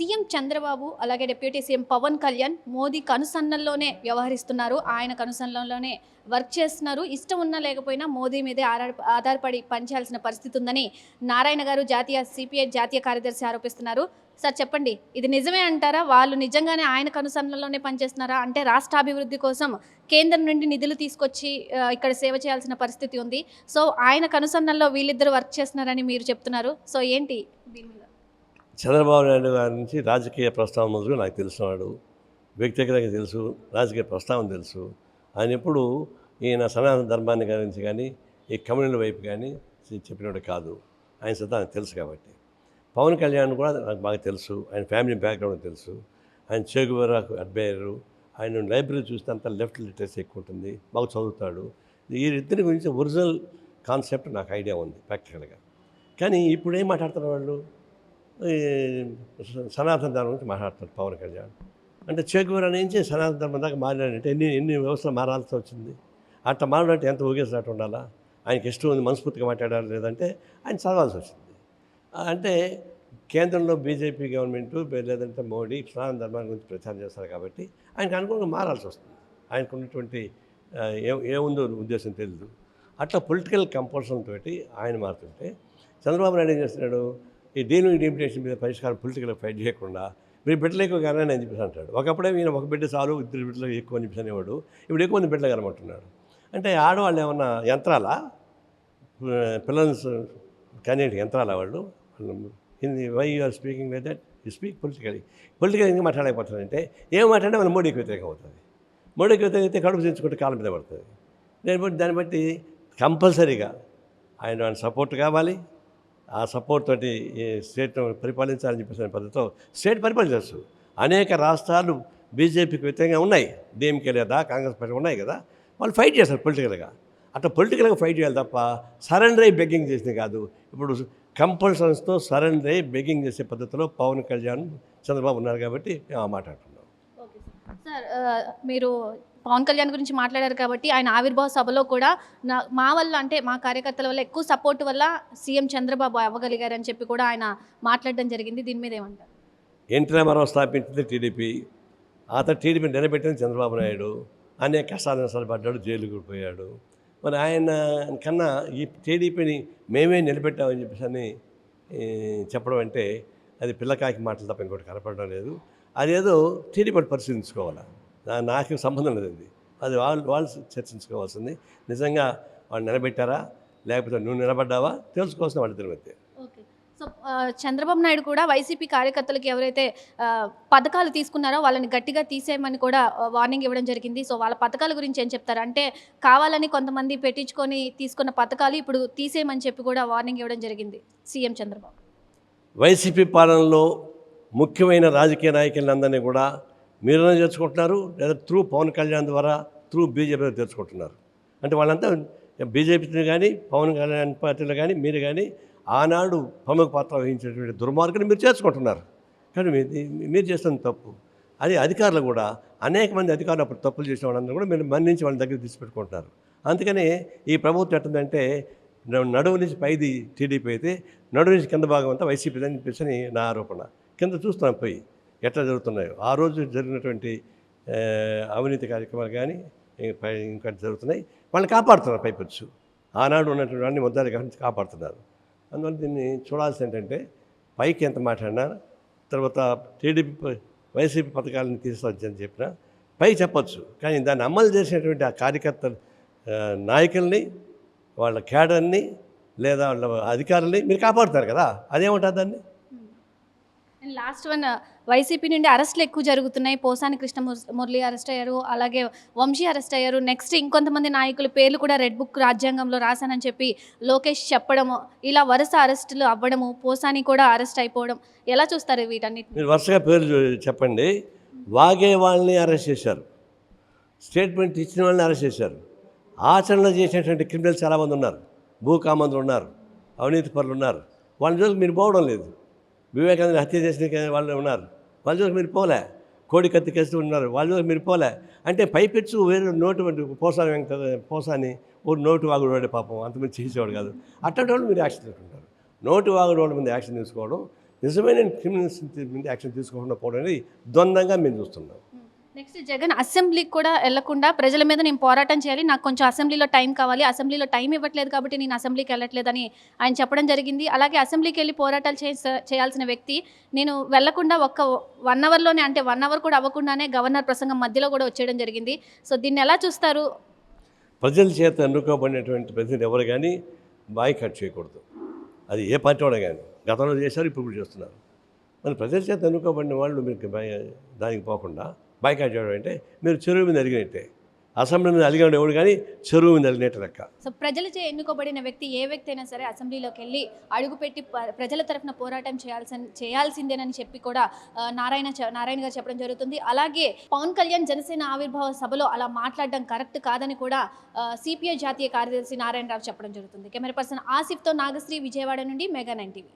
CM Chandrababu అలాగే deputy CM Pawan Kalyan Modi కనుసన్నల్లోనే వ్యవహరిస్తున్నారు. ఆయన కనుసన్నల్లోనే వర్క్ చేస్తున్నారు. ఇష్టం ఉన్నా లేకపోయినా మోదీ మీదే ఆధారపడి పనిచేయాల్సిన పరిస్థితి ఉందని నారాయణ గారు జాతీయ సిపిఐ జాతీయ కార్యదర్శి ఆరోపిస్తున్నారు. సార్ చెప్పండి. ఇది నిజమే అంటారా? వాళ్ళు నిజంగానే ఆయన కనుసన్నల్లోనే పనిచేస్తున్నారా? అంటే రాష్ట్రాభివృద్ధి కోసం కేంద్రం నుండి నిధులు తీసుకొచ్చి ఇక్కడ సేవ చేయాల్సిన పరిస్థితి ఉంది. సో ఆయన కనుసన్నల్లో వీళ్ళిద్దరు వర్క్ చేస్తున్నారని మీరు చెప్తున్నారు. సో ఏంటి? దీని చంద్రబాబు నాయుడు గారి నుంచి రాజకీయ ప్రస్తావన మొదలు నాకు తెలిసినవాడు వ్యక్తిగతంగా తెలుసు రాజకీయ ప్రస్తావన తెలుసు. ఆయన ఎప్పుడు ఈయన సనాతన ధర్మాన్ని గురించి కానీ ఈ కమ్యూనిల వైపు కానీ చెప్పినవాడు కాదు. ఆయన సత్తా నాకు తెలుసు కాబట్టి. పవన్ కళ్యాణ్ కూడా నాకు బాగా తెలుసు. ఆయన ఫ్యామిలీ బ్యాక్గ్రౌండ్ తెలుసు. ఆయన చేగువరకు అడ్మైరు ఆయన లైబ్రరీ చూస్తే అంత లెఫ్ట్ లిటరసీ ఎక్కువ ఉంటుంది. బాగా చదువుతాడు. వీరిద్దరి గురించి ఒరిజినల్ కాన్సెప్ట్ నాకు ఐడియా ఉంది ప్రాక్టికల్గా. కానీ ఇప్పుడు ఏం మాట్లాడుతున్నారు వాళ్ళు? సనాతన ధర్మం గురించి మాట్లాడుతున్నారు పవన్ కళ్యాణ్. అంటే చేకూర నుంచి సనాతన ధర్మం దాకా మారాడంటే ఎన్ని ఎన్ని వ్యవస్థలు మారాల్సి వచ్చింది? అట్లా మారాలంటే ఎంత ఊగేసినట్టు ఉండాలా? ఆయనకి ఇష్టం ఉంది మనస్ఫూర్తిగా మాట్లాడాలి లేదంటే ఆయన చదవాల్సి వచ్చింది. అంటే కేంద్రంలో బీజేపీ గవర్నమెంట్ లేదంటే మోడీ సనాతన ధర్మాన్ని గురించి ప్రచారం చేస్తారు కాబట్టి ఆయనకు అనుగుణంగా మారాల్సి వస్తుంది. ఆయనకు ఉన్నటువంటి ఏ ఏముందో ఉద్దేశం తెలియదు అట్లా పొలిటికల్ కంపల్షన్ తోటి ఆయన మారుతుంటే చంద్రబాబు నాయుడు ఏం చేస్తున్నాడు? ఈ డీను డిప్యుటేషన్ మీద పరిష్కారం పొలిటికల్ ఫైట్ చేయకుండా మీరు బిడ్డలు ఎక్కువ కానీ అని చెప్పేసి అంటాడు. ఒకప్పుడే ఈయన ఒక బిడ్డ చాలు ఇద్దరు బిడ్డలు ఎక్కువ అని చెప్పేసి అనేవాడు ఇప్పుడు ఎక్కువ మంది బిడ్డలు కనమంటున్నాడు అంటే ఆడవాళ్ళు ఏమన్నా యంత్రాలా? పిల్లల్ని కనేటి యంత్రాల వాళ్ళు? Hindi why are speaking like that you speak politically political ఇంకా మాట్లాడలేకపోతున్నారంటే ఏం మాట్లాడినా మన మోడీకి వ్యతిరేకం అవుతుంది. మోడీకి వ్యతిరేకం అయితే కడుపు తెచ్చుకుంటే కాలం మీద పడుతుంది. దాన్ని బట్టి దాన్ని బట్టి కంపల్సరీగా ఆయన ఆయన సపోర్ట్ కావాలి. ఆ సపోర్ట్ తోటి స్టేట్ పరిపాలించాలని చెప్పేసి పద్ధతితో స్టేట్ పరిపాలించవచ్చు అనేక రాష్ట్రాలు బీజేపీకి వ్యతిరేకంగా ఉన్నాయి. డిఎంకే లేదా కాంగ్రెస్ పార్టీ ఉన్నాయి కదా. వాళ్ళు ఫైట్ చేస్తారు పొలిటికల్గా. అట్లా పొలిటికల్గా ఫైట్ చేయాలి తప్ప సరెండర్ అయ్యి బెగ్గింగ్ చేసింది కాదు. ఇప్పుడు కంపల్సన్స్తో సరెండర్ అయ్యి బెగ్గింగ్ చేసే పద్ధతిలో పవన్ కళ్యాణ్ చంద్రబాబు ఉన్నారు కాబట్టి మేము ఆ మాట్లాడుతున్నాం సార్ మీరు పవన్ కళ్యాణ్ గురించి మాట్లాడారు కాబట్టి ఆయన ఆవిర్భావ సభలో కూడా నా మా వల్ల అంటే మా కార్యకర్తల వల్ల ఎక్కువ సపోర్ట్ వల్ల సీఎం చంద్రబాబు అవ్వగలిగారని చెప్పి కూడా ఆయన మాట్లాడడం జరిగింది. దీని మీద ఏమంటారు? ఎన్టీ రామారావు స్థాపించింది టీడీపీ. ఆ తర్వాత టీడీపీ నిలబెట్టింది చంద్రబాబు నాయుడు. అనేక కష్టాలు పడ్డాడు జైలుకు పోయాడు. మరి ఆయన కన్నా ఈ టీడీపీని మేమే నిలబెట్టామని చెప్పేసి అని చెప్పడం అంటే అది పిల్లకాయకి మాటలు తప్ప ఇంకోటి కనపడడం లేదు. అదేదో టీడీపీ పరిశీలించుకోవాలి? నా- నాకు సంబంధం లేదు అది వాళ్ళు వాళ్ళు చర్చించుకోవాల్సింది. నిజంగా వాళ్ళు నిలబెట్టారా? లేకపోతే నువ్వు నిలబడ్డావా? తెలుసుకోవాల్సిన వాళ్ళ ఇద్దరి మధ్య. ఓకే. సో చంద్రబాబు నాయుడు కూడా వైసీపీ కార్యకర్తలకు ఎవరైతే పథకాలు తీసుకున్నారో వాళ్ళని గట్టిగా తీసేయమని కూడా వార్నింగ్ ఇవ్వడం జరిగింది. సో వాళ్ళ పథకాల గురించి ఏం చెప్తారు? అంటే కావాలని కొంతమంది పెట్టించుకొని తీసుకున్న పథకాలు ఇప్పుడు తీసేయమని చెప్పి కూడా వార్నింగ్ ఇవ్వడం జరిగింది సీఎం చంద్రబాబు. వైసీపీ పాలనలో ముఖ్యమైన రాజకీయ నాయకులందరినీ కూడా మీరునే చేర్చుకుంటున్నారు లేదా త్రూ పవన్ కళ్యాణ్ ద్వారా త్రూ బీజేపీ తెచ్చుకుంటున్నారు అంటే వాళ్ళంతా బీజేపీని కానీ పవన్ కళ్యాణ్ పార్టీలు కానీ మీరు కానీ ఆనాడు ప్రముఖ పాత్ర వహించినటువంటి దుర్మార్గుని మీరు చేర్చుకుంటున్నారు. కానీ మీరు చేస్తున్న తప్పు. అది అధికారులు కూడా అనేక మంది అధికారులు అప్పుడు తప్పులు చేసిన వాళ్ళందరూ కూడా మీరు మన్నించి వాళ్ళ దగ్గర తీసిపెట్టుకుంటున్నారు అందుకని ఈ ప్రభుత్వం ఎట్టుందంటే నడువు నుంచి పైది టీడీపీ అయితే నడువు నుంచి కింద భాగం అంతా వైసీపీ అని చెప్పేసి నా ఆరోపణ. కింద చూస్తున్నాం పోయి ఎట్లా జరుగుతున్నాయో. ఆ రోజు జరిగినటువంటి అవినీతి కార్యక్రమాలు కానీ ఇంకా జరుగుతున్నాయి. వాళ్ళని కాపాడుతున్నారు పైపొచ్చు. ఆనాడు ఉన్నటువంటి వాడిని ముద్దాలు కానీ కాపాడుతున్నారు. అందువల్ల దీన్ని చూడాల్సి ఏంటంటే పైకి ఎంత మాట్లాడినా తర్వాత టీడీపీ వైసీపీ పథకాలను తీసుకొచ్చని చెప్పినా పై చెప్పచ్చు. కానీ దాన్ని అమలు చేసినటువంటి ఆ కార్యకర్తలు నాయకుల్ని వాళ్ళ క్యాడర్ని లేదా వాళ్ళ అధికారుల్ని మీరు కాపాడుతారు కదా. అదేమంటారు దాన్ని? అండ్ లాస్ట్ వన్ వైసీపీ నుండి అరెస్టులు ఎక్కువ జరుగుతున్నాయి. పోసాని కృష్ణ మురళి అరెస్ట్ అయ్యారు. అలాగే వంశీ అరెస్ట్ అయ్యారు. నెక్స్ట్ ఇంకొంతమంది నాయకుల పేర్లు కూడా రెడ్ బుక్ రాజ్యాంగంలో రాశానని చెప్పి లోకేష్ చెప్పడము ఇలా వరుస అరెస్టులు అవ్వడము పోసాని కూడా అరెస్ట్ అయిపోవడం ఎలా చూస్తారు వీటన్నిటి మీరు వరుసగా పేర్లు చెప్పండి. వాగే వాళ్ళని అరెస్ట్ చేశారు. స్టేట్మెంట్ ఇచ్చిన వాళ్ళని అరెస్ట్ చేశారు. ఆచరణలో చేసినటువంటి క్రిమినల్స్ చాలామంది ఉన్నారు. భూకామంతులు ఉన్నారు. అవినీతి పరులు ఉన్నారు. వాళ్ళ జోలికి మీరు పోవడం లేదు. వివేకానంద హత్య చేసిన వాళ్ళు ఉన్నారు. వాళ్ళ జోలికి మీరు పోలే. కోడి కత్తి కేసు ఉన్నారు. వాళ్ళ జోలికి మీరు పోలే. అంటే పైపెచ్చు వేరే నోటు పోసాని వెంకట పోసాని ఓ నోటు వాగుడు వాడే పాపం. అంతమంది చేసేవాడు కాదు. అట్లాంటి వాళ్ళు మీరు యాక్షన్ తీసుకుంటారు. నోటు వాగుడు వాళ్ళ మీద యాక్షన్ తీసుకోవడం నిజమైన క్రిమినల్స్ మీద యాక్షన్ తీసుకోకుండా పోవడం అనేది ద్వంద్వంగా మేము చూస్తున్నాం. నెక్స్ట్ జగన్ అసెంబ్లీకి కూడా వెళ్ళకుండా ప్రజల మీద నేను పోరాటం చేయాలి. నాకు కొంచెం అసెంబ్లీలో టైం కావాలి. అసెంబ్లీలో టైం ఇవ్వట్లేదు కాబట్టి నేను అసెంబ్లీకి వెళ్ళట్లేదని ఆయన చెప్పడం జరిగింది. అలాగే అసెంబ్లీకి వెళ్ళి పోరాటాలు చేయాల్సిన వ్యక్తి నేను వెళ్ళకుండా ఒక్క వన్ అవర్లోనే అంటే వన్ అవర్ కూడా అవ్వకుండానే గవర్నర్ ప్రసంగం మధ్యలో కూడా వచ్చేయడం జరిగింది. సో దీన్ని ఎలా చూస్తారు? ప్రజల చేత ఎన్నుకోబడినటువంటి ప్రజలు ఎవరు కానీ బాయ్కట్ చేయకూడదు. అది ఏ పార్టీ వాడు కానీ గతంలో చేశారు ఇప్పుడు చేస్తున్నారు. మరి ప్రజల చేత ఎన్నుకోబడిన వాళ్ళు మీకు దానికి పోకుండా బైకాట్ చేయడం అంటే మీరు చెరువు మీద అలిగినట్టే. అసెంబ్లీ మీద అలిగిన ఎవడు కానీ చెరువు మీద అలిగినట్టు లెక్క. సో ప్రజలచే ఎన్నుకోబడిన వ్యక్తి ఏ వ్యక్తి అయినా సరే అసెంబ్లీలోకి వెళ్ళి అడుగుపెట్టి ప్రజల తరఫున పోరాటం చేయాల్సిన చేయాల్సిందేనని చెప్పి కూడా నారాయణ చ- నారాయణ గారు చెప్పడం జరుగుతుంది. అలాగే పవన్ కళ్యాణ్ జనసేన ఆవిర్భావ సభలో అలా మాట్లాడడం కరెక్ట్ కాదని కూడా సిపిఐ జాతీయ కార్యదర్శి నారాయణరావు చెప్పడం జరుగుతుంది. కెమెరా పర్సన్ ఆసిఫ్తో నాగశ్రీ విజయవాడ నుండి మెగా నైన్ టీవీ.